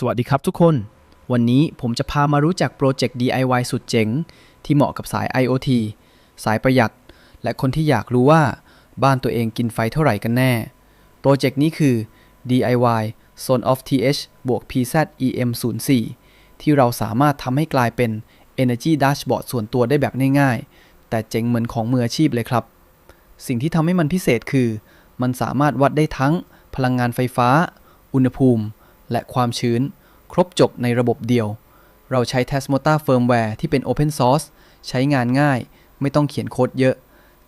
สวัสดีครับทุกคน วันนี้ผมจะพามารู้จักโปรเจกต์ DIY สุดเจ๋ง ที่เหมาะกับสาย IoT สายประหยัด และคนที่อยากรู้ว่าบ้านตัวเองกินไฟเท่าไหร่กันแน่ โปรเจกต์นี้คือ DIY Zone of TH บวก PZ EM04 ที่เราสามารถทำให้กลายเป็น Energy Dashboard ส่วนตัวได้แบบง่ายๆ แต่เจ๋งเหมือนของมืออาชีพเลยครับ สิ่งที่ทำให้มันพิเศษคือ มันสามารถวัดได้ทั้งพลังงานไฟฟ้า อุณหภูมิ และความชื้น ครบจบในระบบเดียว เราใช้ Tasmota Firmware ที่เป็น Open Source ใช้งานง่าย ไม่ต้องเขียนโค้ดเยอะ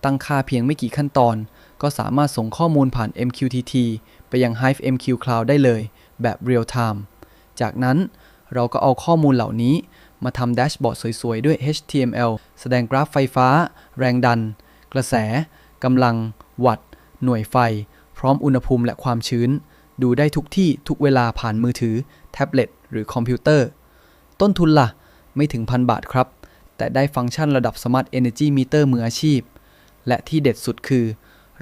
ตั้งค่าเพียงไม่กี่ขั้นตอน ก็สามารถส่งข้อมูลผ่าน MQTT ไปยัง Hive MQ Cloud ได้เลย แบบ Real Time จากนั้นเราก็เอาข้อมูลเหล่านี้มาทำแดชบอร์ดสวยๆ ด้วย HTML แสดงกราฟไฟฟ้า แรงดัน กระแส กำลัง วัตต์ หน่วยไฟ พร้อมอุณหภูมิและความชื้น ดูได้ทุกที่ทุกเวลาผ่านมือถือ แท็บเล็ต หรือคอมพิวเตอร์ ต้นทุนล่ะ ไม่ถึงพันบาทครับ แต่ได้ฟังก์ชันระดับ Smart Energy Meter มืออาชีพ และที่เด็ดสุดคือ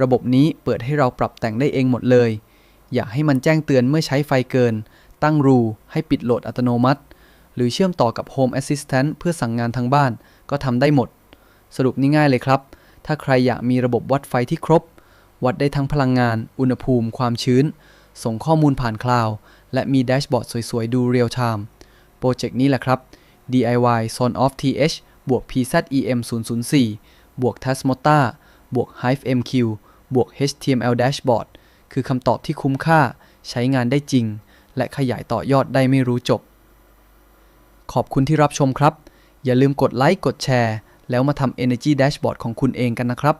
ระบบนี้เปิดให้เราปรับแต่งได้เองหมดเลย อยากให้มันแจ้งเตือนเมื่อใช้ไฟเกิน ตั้งรูให้ปิดโหลดอัตโนมัติ หรือเชื่อมต่อกับ Home Assistant เพื่อสั่งงานทางบ้านก็ทำได้หมด สรุปง่ายๆเลยครับ ถ้าใครอยากมีระบบวัดไฟที่ครบ วัดได้ทั้งพลังงาน อุณหภูมิ ความชื้น ส่งข้อมูลผ่านคลาวด์และมีแดชบอร์ดสวยๆ ดูเรียลไทม์โปรเจกต์นี้แหละครับ DIY Zone of TH บวก PZEM 004 บวก Tasmota บวก Hive MQ บวก HTML Dashboard คือคำตอบที่คุ้มค่า ใช้งานได้จริง และขยายต่อยอดได้ไม่รู้จบ ขอบคุณที่รับชมครับ อย่าลืมกดไลค์ กดแชร์ แล้วมาทำ Energy Dashboard ของคุณเองกันนะครับ